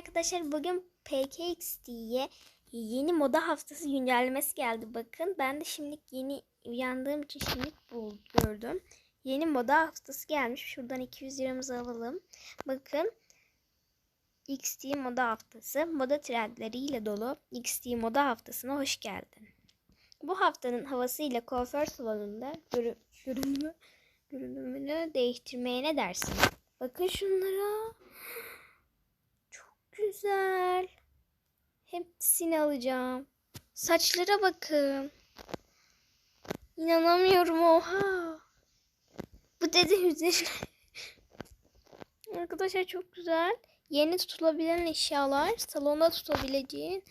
arkadaşlar bugün PKXD'ye yeni moda haftası güncellemesi geldi. Bakın ben de şimdi yeni uyandığım için şimdi bul- gördüm. Yeni moda haftası gelmiş. Şuradan 200 liramızı alalım. Bakın XD moda haftası moda trendleriyle dolu XD moda haftasına hoş geldin. Bu haftanın havasıyla kuaför salonunda görü- görünümü, görünümünü değiştirmeye ne dersin? Bakın şunlara. Güzel. Hepsini alacağım. Saçlara bakın. İnanamıyorum oha. Bu dedi üzerine. Arkadaşlar çok güzel. Yeni tutulabilen eşyalar. Salonda tutabileceğin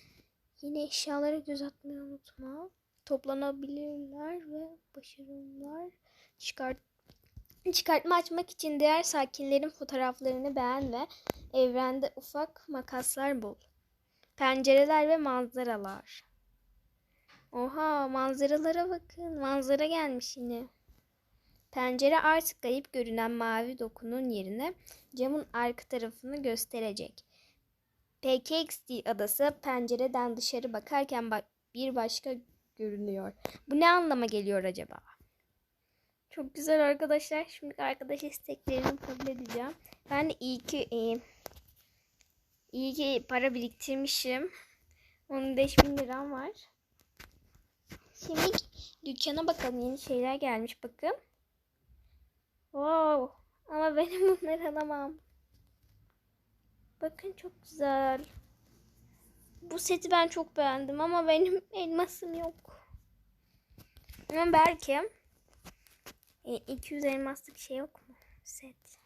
yeni eşyalara göz atmayı unutma. Toplanabilirler ve başarılılar. Çıkart Çıkartma açmak için diğer sakinlerin fotoğraflarını beğen ve evrende ufak makaslar bul. Pencereler ve manzaralar. Oha manzaralara bakın. Manzara gelmiş yine. Pencere artık kayıp görünen mavi dokunun yerine camın arka tarafını gösterecek. PKXD adası pencereden dışarı bakarken ba- bir başka görünüyor. Bu ne anlama geliyor acaba? Çok güzel arkadaşlar. Şimdi arkadaş isteklerini kabul edeceğim. Ben iyi ki e, iyi ki para biriktirmişim. 15 bin liram var. Şimdi dükkana bakalım. Yeni şeyler gelmiş bakın. Wow. Ama benim bunları alamam. Bakın çok güzel. Bu seti ben çok beğendim ama benim elmasım yok. Ama belki e, 200 elmaslık şey yok mu? Set.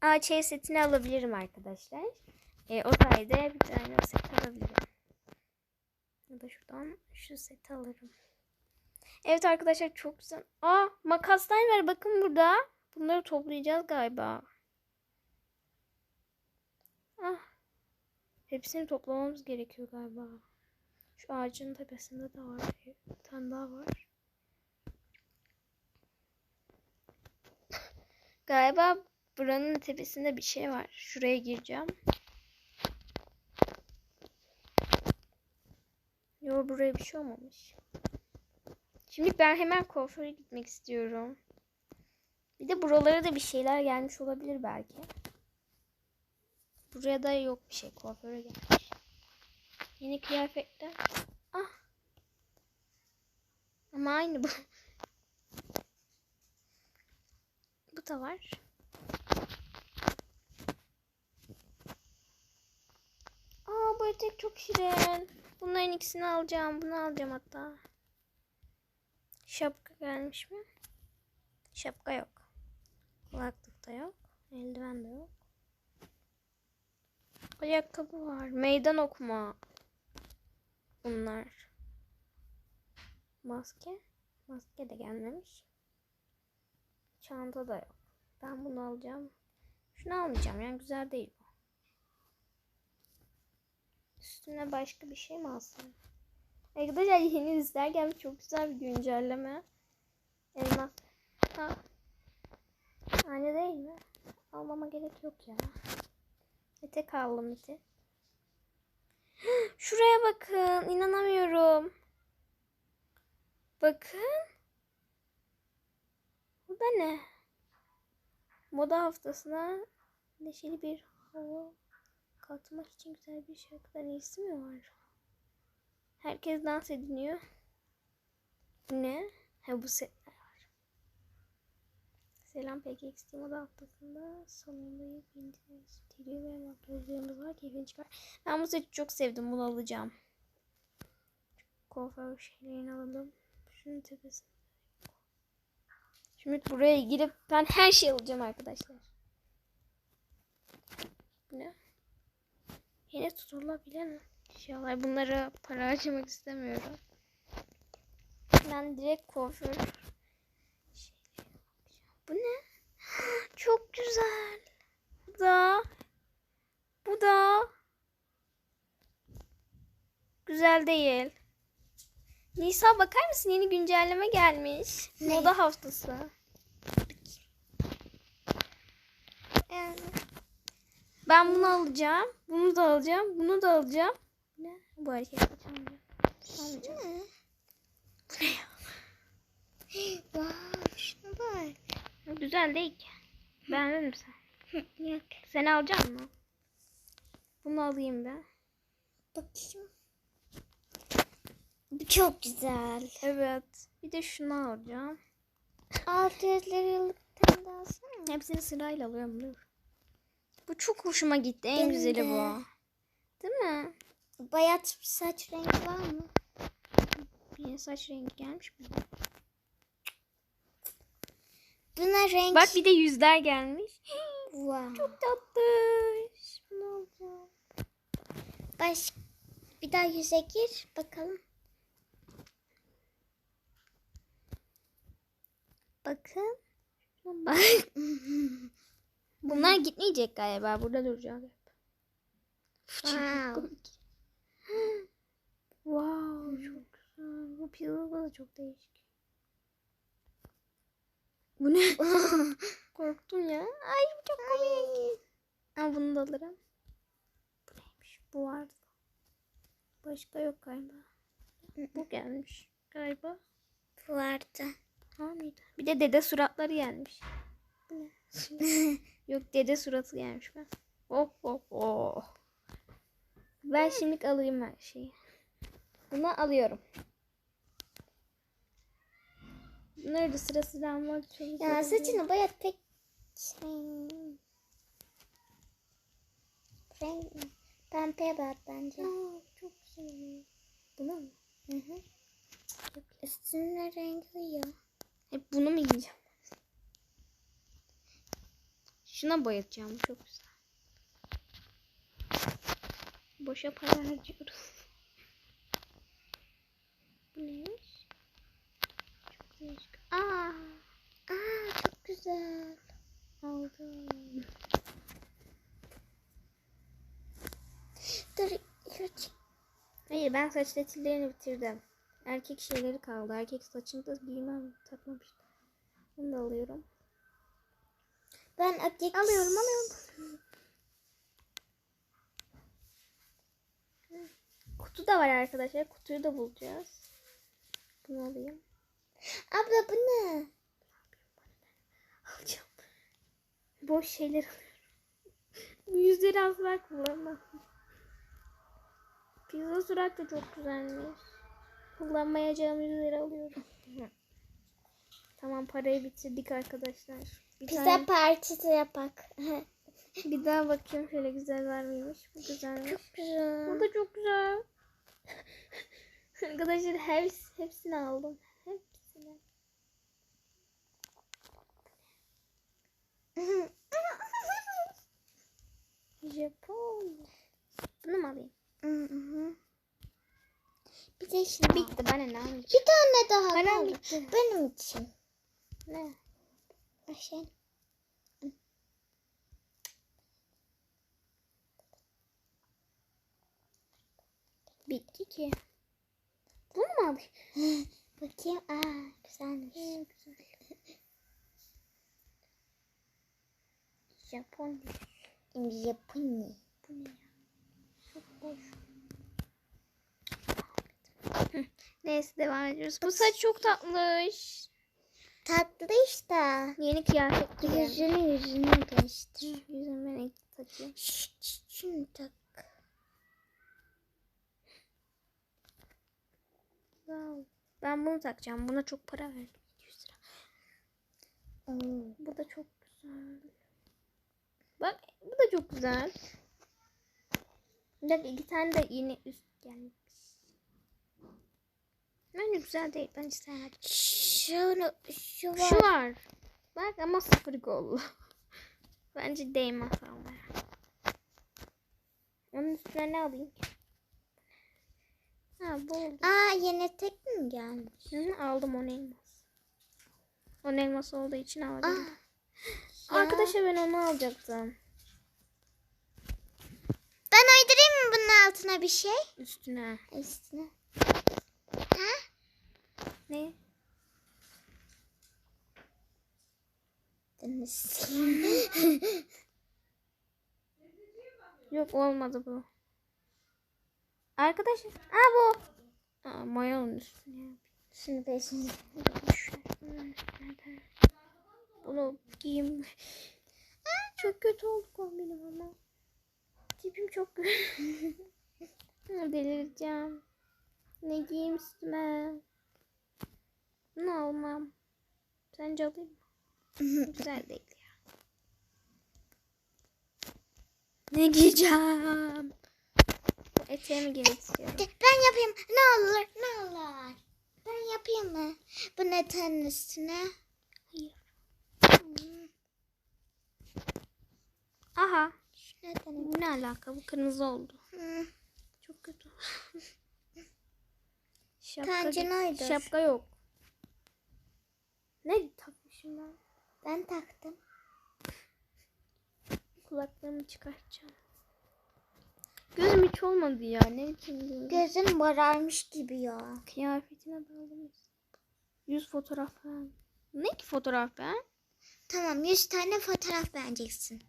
Aa şey setini alabilirim arkadaşlar. E, o sayede bir tane o set alabilirim. Ya da şuradan şu seti alırım. Evet arkadaşlar çok güzel. Aa makaslar var bakın burada. Bunları toplayacağız galiba. Ah. Hepsini toplamamız gerekiyor galiba. Şu ağacın tepesinde de var. Tane daha var. Galiba buranın tepesinde bir şey var. Şuraya gireceğim. Yo buraya bir şey olmamış. Şimdi ben hemen kuaföre gitmek istiyorum. Bir de buralara da bir şeyler gelmiş olabilir belki. Buraya da yok bir şey. Kuaföre gelmiş. Yeni kıyafetler. Ama aynı bu. Bu da var. Aa bu etek çok şirin. Bunların ikisini alacağım. Bunu alacağım hatta. Şapka gelmiş mi? Şapka yok. Kulaklık da yok. Eldiven de yok. Ayakkabı var. Meydan okuma. Bunlar. Maske. Maske de gelmemiş. Çanta da yok. Ben bunu alacağım. Şunu almayacağım. Yani güzel değil bu. Üstüne başka bir şey mi alsam? Arkadaşlar yeni gelmiş. Çok güzel bir güncelleme. Elmas. Ha. Aynı değil mi? Almama gerek yok ya. Etek aldım etek. Şuraya bakın. inanamıyorum. Bakın. Bu da ne? Moda haftasına neşeli bir hava katmak için güzel bir şarkıdan iyisi mi var? Herkes dans ediniyor. Ne? Ha bu setler var. Selam PKXT moda haftasında salondayı bildiğiniz stili ve makyajlarımız var. Keyfini çıkar. Ben bu seti çok sevdim. Bunu alacağım. Kuaför şeylerini alalım. Şunun tepesine. Şimdi buraya girip ben her şeyi alacağım arkadaşlar. Ne? Yine tutulabilen eşyalar. Bunlara para harcamak istemiyorum. Ben direkt kuaför. Bu ne? Çok güzel. Bu da. Bu da. Güzel değil. Nisa bakar mısın? Yeni güncelleme gelmiş. Ne? Moda haftası. Ben bunu alacağım. Bunu da alacağım. Bunu da alacağım. Ne? Bu hareket yapacağım. Alacağım. Wow, şuna bak. Güzel değil ki. Beğendin mi sen? Yok. Sen alacak mısın? Bunu alayım ben. Bakayım. Çok güzel. Evet. Bir de şunu alacağım. 600 liralık tane daha alsana. Hepsini sırayla alıyorum. Dur. Bu çok hoşuma gitti. En Benim güzeli de. bu. Değil mi? Bayat saç rengi var mı? Bir saç rengi gelmiş mi? Buna renk. Bak bir de yüzler gelmiş. Wow. Tatlış. Bunu alacağım. Baş... Bir daha yüze gir bakalım. Bakın. Bak. Bunlar gitmeyecek galiba. Burada duracak. Wow. wow çok güzel. Bu piyano da çok değişik. Bu ne? Korktum ya. Ay bu çok komik. Ama bunu da alırım. Bu neymiş? Bu vardı. Başka yok galiba. Bu gelmiş galiba. vardı. Mıydı? Bir de dede suratları gelmiş. Yok dede suratı gelmiş ben. Oh oh oh. Ben şimdi alayım her şeyi. Bunu alıyorum. Nerede sırası var çok Ya saçını bayat pek. Renk? Pembe bayat bence. Aa, çok güzel. Bunu mu? Hı hı. Üstüne rengi uyuyor. Hep bunu mu yiyeceğim? Şuna boyatacağım. Bu çok güzel. Boşa para harcıyoruz. Bu neymiş? Çok değişik. Aa, Aa çok güzel. aldım. Dur yürü. Hayır ben saç tetillerini bitirdim. Erkek şeyleri kaldı. Erkek saçını da giymem. Takmamıştım. Bunu da alıyorum. Ben erkek... Alıyorum alıyorum. Kutu da var arkadaşlar. Kutuyu da bulacağız. Bunu alayım. Abla bu ne? Alacağım. Boş şeyler alıyorum. Bu yüzleri asla kullanmam. Pizza surat da çok güzelmiş. Kullanmayacağım yüzleri alıyorum. Tamam parayı bitirdik arkadaşlar. Bir Pizza tane- partisi yapak. bir daha bakayım şöyle güzel var mıymış. Bu güzelmiş. çok güzel. Bu da çok güzel. Arkadaşlar hepsi, hepsini aldım. Hepsini. Japon. Bunu mu alayım? Hı hı. Bir de şimdi Bitti bana ne alacağım? Bir tane daha Param kaldı. bitti. Benim için. Ne? Aşağı. Bitti ki. Bunu mu alayım? Bakayım. Aa güzelmiş. güzel. Japon. Yapın. Bu ne ya? Çok boş. Neyse devam ediyoruz. Bu saç çok tatlış. Tatlı işte. Yeni kıyafet giyelim. Yüzünü yüzünü değiştir. Yüzüme renk takayım. Şunu tak. Ben bunu takacağım. Buna çok para verdim. 200 lira. Oo. Bu da çok güzel. Bak bu da çok güzel. Dakika iki tane de yeni üst gelmiş. Bence güzel değil. Ben istemedim. Şunu, şu var. Şu var. Bak ama sıfır gol. Bence değmez almaya. Onun üstüne ne alayım ki? Ha bu oldu. Aa yeni tek mi gelmiş? Hı, aldım on elmas. On elmas olduğu için aldım. Arkadaşlar ben onu alacaktım. Ben uydurayım mı bunun altına bir şey? Üstüne. Üstüne. Ne? Yok olmadı bu. Arkadaşlar. Aa bu. Aa, mayonun üstüne. Şunu beşinci. Nerede? Bunu giyeyim. Çok kötü oldu kombinim ama. Tipim çok kötü. Delireceğim. Ne giyeyim üstüme? Ne almam? Sence alayım? Güzel değil ya. Ne giyeceğim? Eteğimi giymek istiyorum. Ben yapayım. Ne olur ne olur. Ben yapayım mı? Bu netenin üstüne. Hayır. Hmm, Aha. Şu netenin. Bu ne alaka? Bu kırmızı oldu. Hmm, Çok kötü. Şapka, şapka yok. Ne takmışım ben? Ben taktım. Kulaklığımı çıkartacağım. Gözüm hiç olmadı ya. Ne göz? Gözün morarmış gibi ya. Kıyafetine bağlamış. Yüz fotoğraf ben. Ne ki fotoğraf ben? Tamam 100 tane fotoğraf beğeneceksin.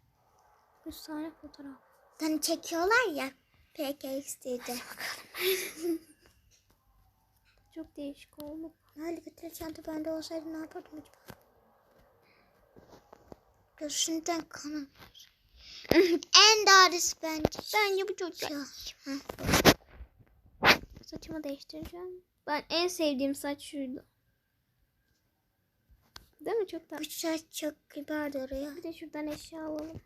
Yüz tane fotoğraf. Hani çekiyorlar ya. PKXD'de. Çok değişik oldu. Getir çanta bende olsaydı ne yapardım acaba? Gözünden kanı. en doğrusu bence. Bence bu çok. Heh. Saçımı değiştireceğim. Ben en sevdiğim saç şuydu. Değil mi? Çok Bu tatlı. saç çok kibar duruyor. Bir de şuradan eşya alalım.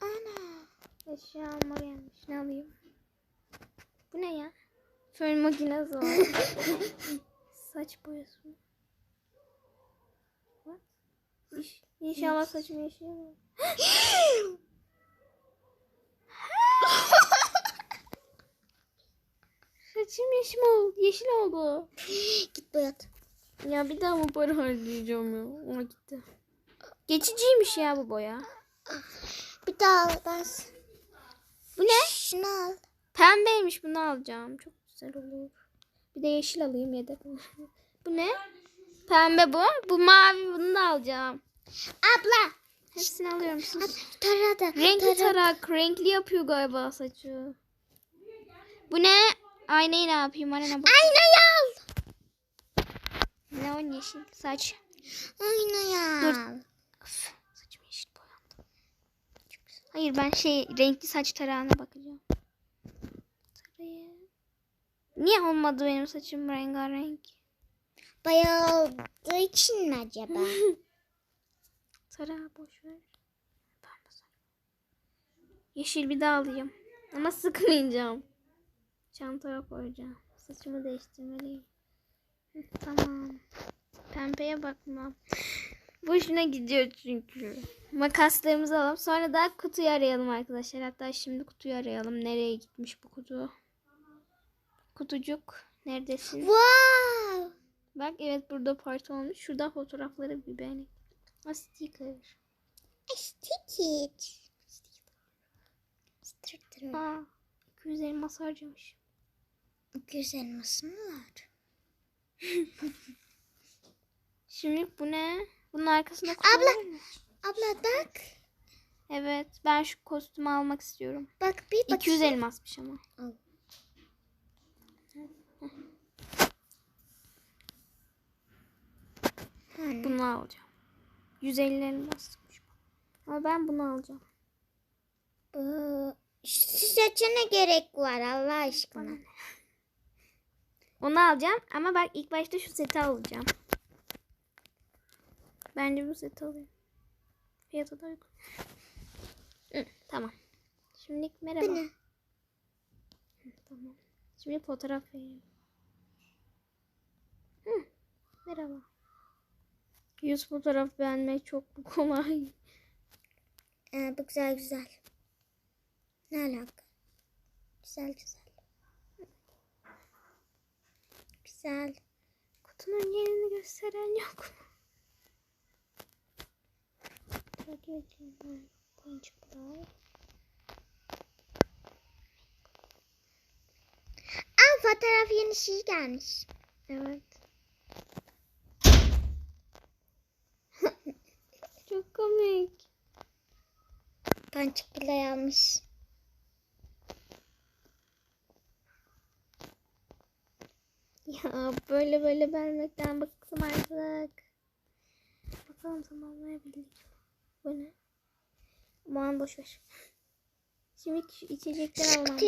Ana. Eşya alma gelmiş. Ne alayım? Bu ne ya? Fön makinesi var. Saç boyası mı? What? İş, inşallah saçım yeşil. Saçım yeşil oldu. Yeşil oldu. Git boyat. Ya bir daha bu para harcayacağım ya. Ona gitti. Geçiciymiş ya bu boya. Bir daha al ben. Bu ne? Şunu al. Pembeymiş bunu alacağım. Çok güzel olur. Bir de yeşil alayım yedek. Bu ne? Pembe bu. Bu mavi bunu da alacağım. Abla. Hepsini alıyorum. Sus. Tarada. Renkli tara- tarak. Renkli yapıyor galiba saçı. Bu ne? Aynayı ne yapayım? Anne bak. Aynayı al. Ne o yeşil saç. Aynayı Dur. al. Of, saçım yeşil boyandı. Hayır ben şey renkli saç tarağına bakacağım. Tarayı. Niye olmadı benim saçım rengarenk? Bayağı olduğu için mi acaba? Tarağı boş ver. Yeşil bir daha alayım. Ama sıkmayacağım. Çantaya koyacağım. Saçımı değiştirmeliyim. Tamam. Pembeye bakmam. Boşuna gidiyor çünkü. Makaslarımızı alalım. Sonra da kutuyu arayalım arkadaşlar. Hatta şimdi kutuyu arayalım. Nereye gitmiş bu kutu? Kutucuk. Neredesin? wow. Bak evet burada parti olmuş. Şurada fotoğrafları bir beğenin. Ha sticker. Stick it. Stick Aa, 200 elmas harcamış. Güzel mısın var? Şimdi bu ne? Bunun arkasında kutu Abla. mı? Abla bak. Evet ben şu kostümü almak istiyorum. Bak bir bak. 200 elmasmış ama. Al. Bunu alacağım. 150 elmasmış. Ama ben bunu alacağım. Bu şu saçına gerek var Allah aşkına. ne? Onu alacağım ama bak ilk başta şu seti alacağım. Bence bu seti alayım. Fiyatı da uygun. Hı, tamam. Şimdi merhaba. Bu ne? Hı, Tamam. Şimdi fotoğraf vereyim. Hı, merhaba. Yüz fotoğraf beğenmek çok kolay. Ee, bu güzel güzel. Ne alaka? Güzel güzel. Güzel. Kutunun yerini gösteren yok mu? Takip edeyim. Boncuklar. Aa fotoğraf yeni şey gelmiş. Evet. Çok komik. Pançık bile yanmış. Ya böyle böyle vermekten bıktım artık. Bakalım tamamlayabildik. Bu ne? Aman boşver. Şimdi şu içecekler almam.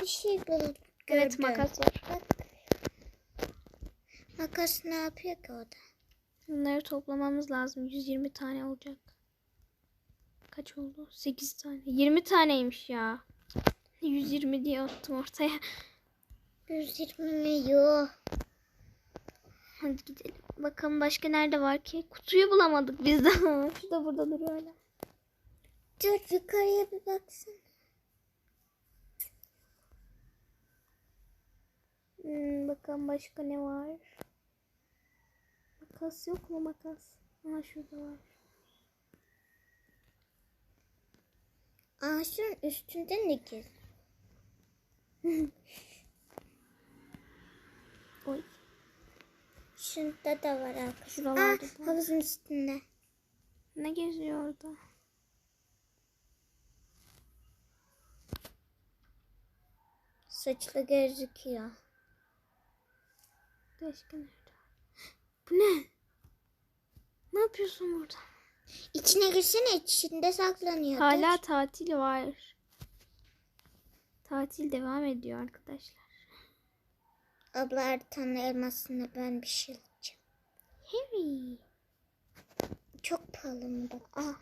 Bir şey buldum. Evet makas var. Bak. Makas ne yapıyor ki o da? Bunları toplamamız lazım. 120 tane olacak. Kaç oldu? 8 tane. 20 taneymiş ya. 120 diye attım ortaya. 120 mi? Yok. Hadi gidelim. Bakalım başka nerede var ki? Kutuyu bulamadık biz daha. Şu da burada duruyor hala. Dur yukarıya bir baksana. Hmm, bakalım başka ne var? Makas yok mu makas? Aha şurada var. Aa şunun üstünde ne gizli? Oy. Şunda da var arkadaşlar. Aa Şuralarda da. havuzun üstünde. Ne geziyor orada? Saçlı gözüküyor. Nerede? Bu ne? Ne yapıyorsun burada? İçine girsene içinde saklanıyor. Hala tatil var. Tatil devam ediyor arkadaşlar. Abla Ertan'ın elmasını ben bir şey alacağım. Harry. Çok pahalı mı bak. Ah.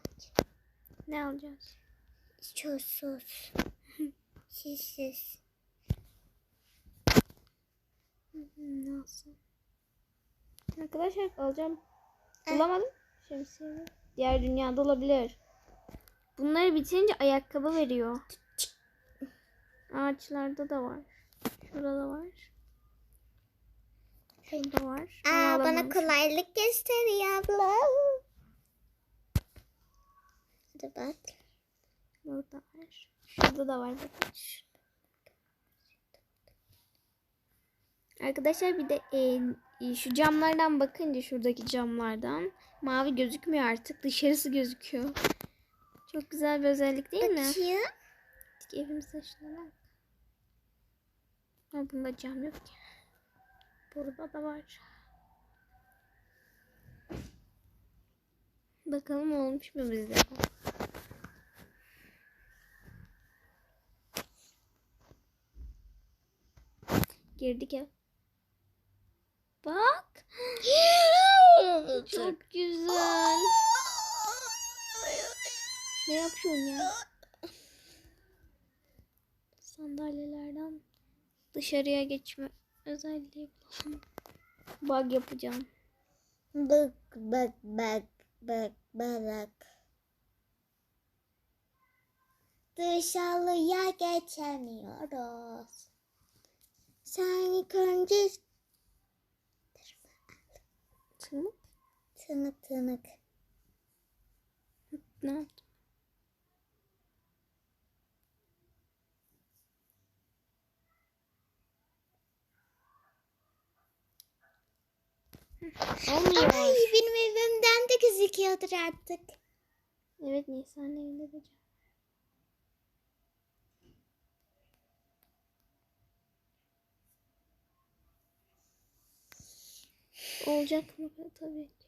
Ne alacağız? Çok sos. Şişsiz. Nasıl? Arkadaşlar alacağım. Bulamadım. Şemsiye. Diğer dünyada olabilir. Bunları bitirince ayakkabı veriyor. Ağaçlarda da var. Şurada da var. Şurada var. Aa, bana kolaylık gösteriyor abla. Hadi bak. Burada var. Şurada da var bakın. Arkadaşlar bir de e, şu camlardan bakınca şuradaki camlardan mavi gözükmüyor artık. Dışarısı gözüküyor. Çok güzel bir özellik değil mi? Bakayım. Artık evimizde şuna bak. Ama bunda cam yok ki. Burada da var. Bakalım olmuş mu bizde? Girdik ev. Bak. Çok güzel. Ne yapıyorsun ya? Sandalyelerden dışarıya geçme özelliği bulalım. Bug yapacağım. Bak bak bak bak bak. Dışarıya geçemiyoruz. Sen ilk önce Tırmık. tınık tınık. Ne yaptım? Olmuyor. Ay benim evimden de gözüküyordur artık. Evet Nisan evinde de Olacak mı? Tabii ki.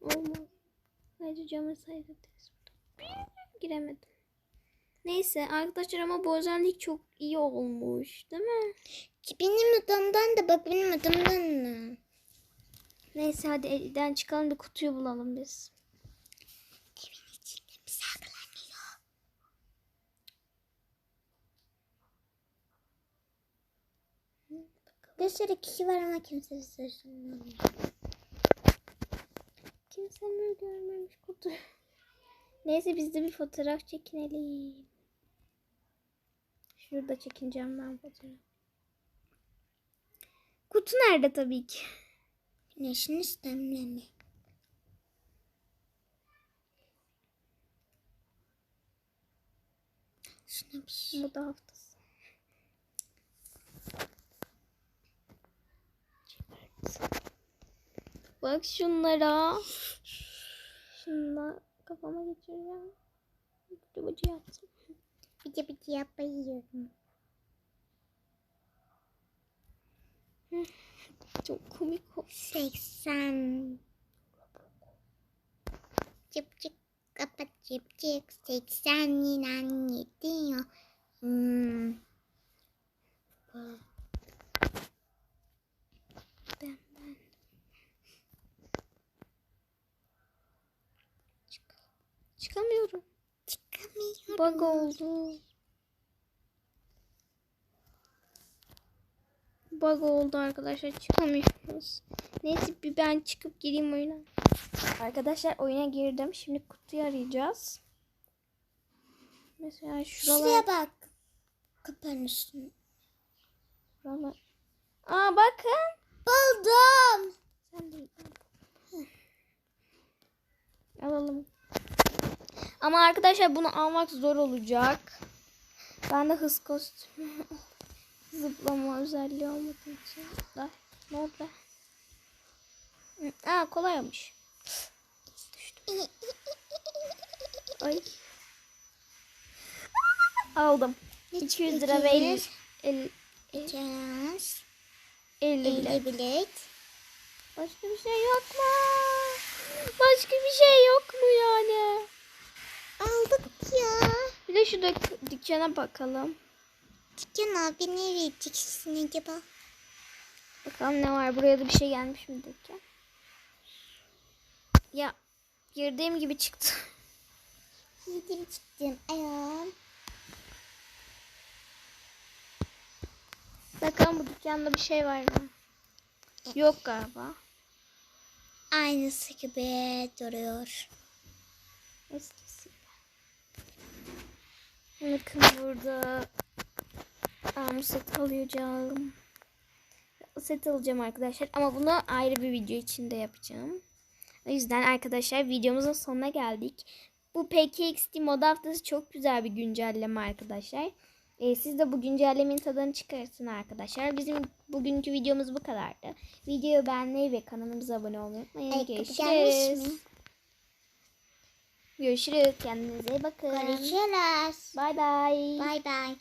Olmaz. Sadece camı seyrederiz. Giremedim. Neyse arkadaşlar ama bu özellik çok iyi olmuş. Değil mi? Benim odamdan da bak benim odamdan da. Neyse hadi evden çıkalım da kutuyu bulalım biz. Evin içinde mi saklanıyor? Bir sürü kişi var ama kimse bize söylemiyor. Kimsenin görmemiş kutu. Neyse biz de bir fotoğraf çekinelim. Şurada çekineceğim ben fotoğraf. Kutu nerede tabii ki? Güneşin istemle mi? Şuna bir şey. Bu da haftası. Bak şunlara. Şunla kafama geçireceğim. Bıcı bıcı yapsın. Bici bici yapayım. Çok komik oldu. 80 Çıp çıp kapat çıp çıp 80 yinen gidiyor. Hmm. Çıkamıyorum. Çıkamıyorum. Bug oldu. Bug oldu arkadaşlar. Çıkamıyoruz. Neyse bir ben çıkıp gireyim oyuna. Arkadaşlar oyuna girdim. Şimdi kutuyu arayacağız. Mesela şuralar. Şuraya bak. Kapının üstüne. şuralar. Aa bakın. Buldum. Sen de alalım. Ama arkadaşlar bunu almak zor olacak. Ben de hız kostümü zıplama özelliği olmadığı için. Da, ne oldu? be? Aa kolaymış. Düştüm. Ay. Aldım. 200 lira ve 50, 50, Biraz. 50 bile. 50 bilet. Başka bir şey yok mu? Başka bir şey yok mu yani? Bir de şu dük- dükkana bakalım. Dükkan abi nereye gideceksin acaba? Bakalım ne var. Buraya da bir şey gelmiş mi dükkan? Ya girdiğim gibi çıktı. Yedim çıktım ayağım. Bakalım bu dükkanda bir şey var mı? Yok galiba. Aynısı gibi duruyor. Eskisi. Bakın burada um, set alacağım. Set alacağım arkadaşlar ama bunu ayrı bir video içinde yapacağım. O yüzden arkadaşlar videomuzun sonuna geldik. Bu PKXD mod haftası çok güzel bir güncelleme arkadaşlar. Ee, siz de bu güncellemenin tadını çıkartın arkadaşlar. Bizim bugünkü videomuz bu kadardı. Videoyu beğenmeyi ve kanalımıza abone olmayı unutmayın. Gelmiş Görüşürüz. Görüşürüz. Kendinize bakın. Görüşürüz. Bay bay. Bay bay.